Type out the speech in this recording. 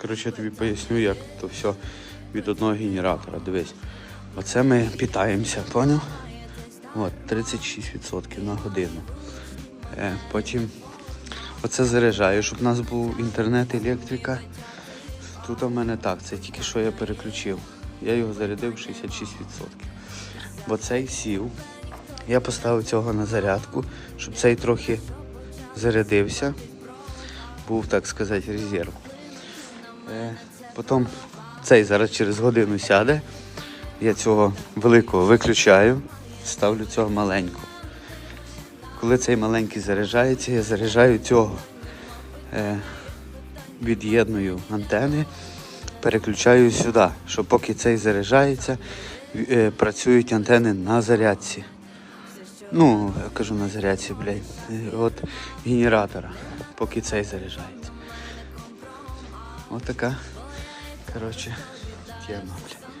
Коротше, я тобі поясню, як то все від одного генератора. Дивись. Оце ми питаємося, поняв? От, 36% на годину. Е, потім оце заряджаю, щоб у нас був інтернет, електрика. Тут у мене так, це тільки що я переключив. Я його зарядив 66%. Бо цей сів. Я поставив цього на зарядку, щоб цей трохи зарядився. Був, так сказати, резерв. Е, Потім цей зараз через годину сяде. Я цього великого виключаю, ставлю цього маленького. Коли цей маленький заряджається, я заряджаю цього. Е, від'єдную антени, переключаю сюди, щоб поки цей заряджається, е, працюють антени на зарядці. Ну, я кажу на зарядці, блядь, от генератора, поки цей заряджається. От така, коротше, тема, блядь.